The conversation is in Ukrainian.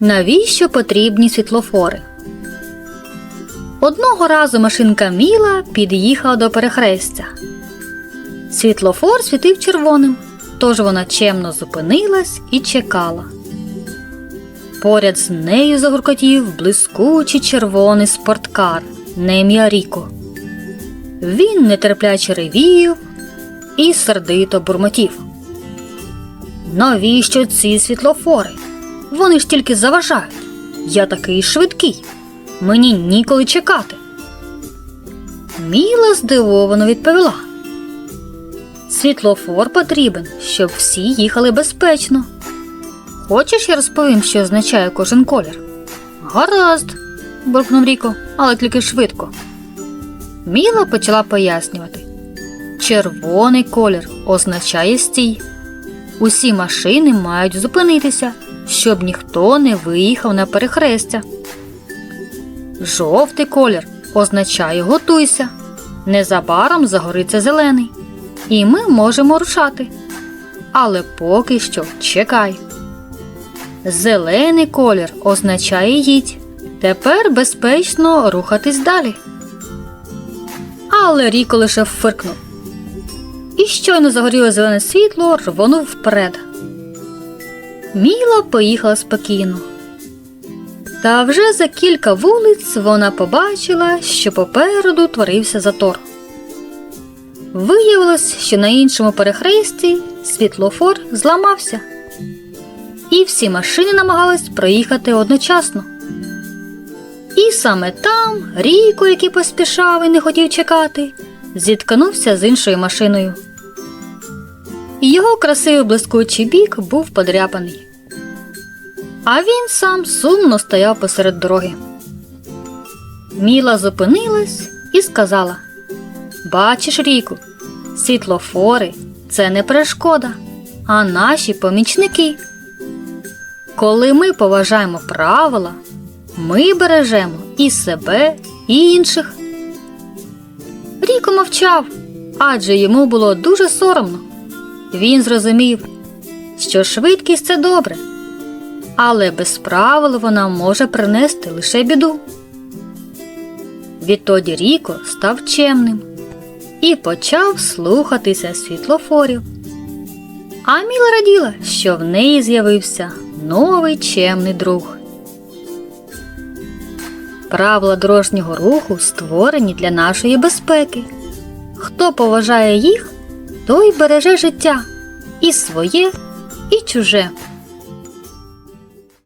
Навіщо потрібні світлофори? Одного разу машинка Міла під'їхала до перехрестя. Світлофор світив червоним, тож вона чемно зупинилась і чекала. Поряд з нею загуркотів блискучий червоний спорткар ім'я Ріко. Він нетерпляче ревів і сердито бурмотів. Навіщо ці світлофори? Вони ж тільки заважають. Я такий швидкий. Мені ніколи чекати. Міла здивовано відповіла. Світлофор потрібен, щоб всі їхали безпечно. Хочеш, я розповім, що означає кожен колір? Гаразд, буркнув Ріко, але тільки швидко. Міла почала пояснювати. Червоний колір означає стій. Усі машини мають зупинитися, щоб ніхто не виїхав на перехрестя. Жовтий колір означає готуйся. Незабаром загориться зелений. І ми можемо рушати. Але поки що чекай. Зелений колір означає їдь. Тепер безпечно рухатись далі. Але Ріко лише фиркнув. І щойно загоріло зелене світло, рвонув вперед. Міла поїхала спокійно. Та вже за кілька вулиць вона побачила, що попереду творився затор. Виявилось, що на іншому перехресті світлофор зламався, і всі машини намагались проїхати одночасно. І саме там Ріко, який поспішав і не хотів чекати, зіткнувся з іншою машиною. Його красивий блискучий бік був подряпаний. А він сам сумно стояв посеред дороги. Міла зупинилась і сказала: Бачиш, Ріку, світлофори це не перешкода, а наші помічники. Коли ми поважаємо правила, ми бережемо і себе, і інших. Ріко мовчав, адже йому було дуже соромно. Він зрозумів, що швидкість це добре, але без правил вона може принести лише біду. Відтоді Ріко став чемним і почав слухатися світлофорів. А Міла раділа, що в неї з'явився новий чемний друг. Правила дорожнього руху створені для нашої безпеки. Хто поважає їх, той береже життя і своє, і чуже.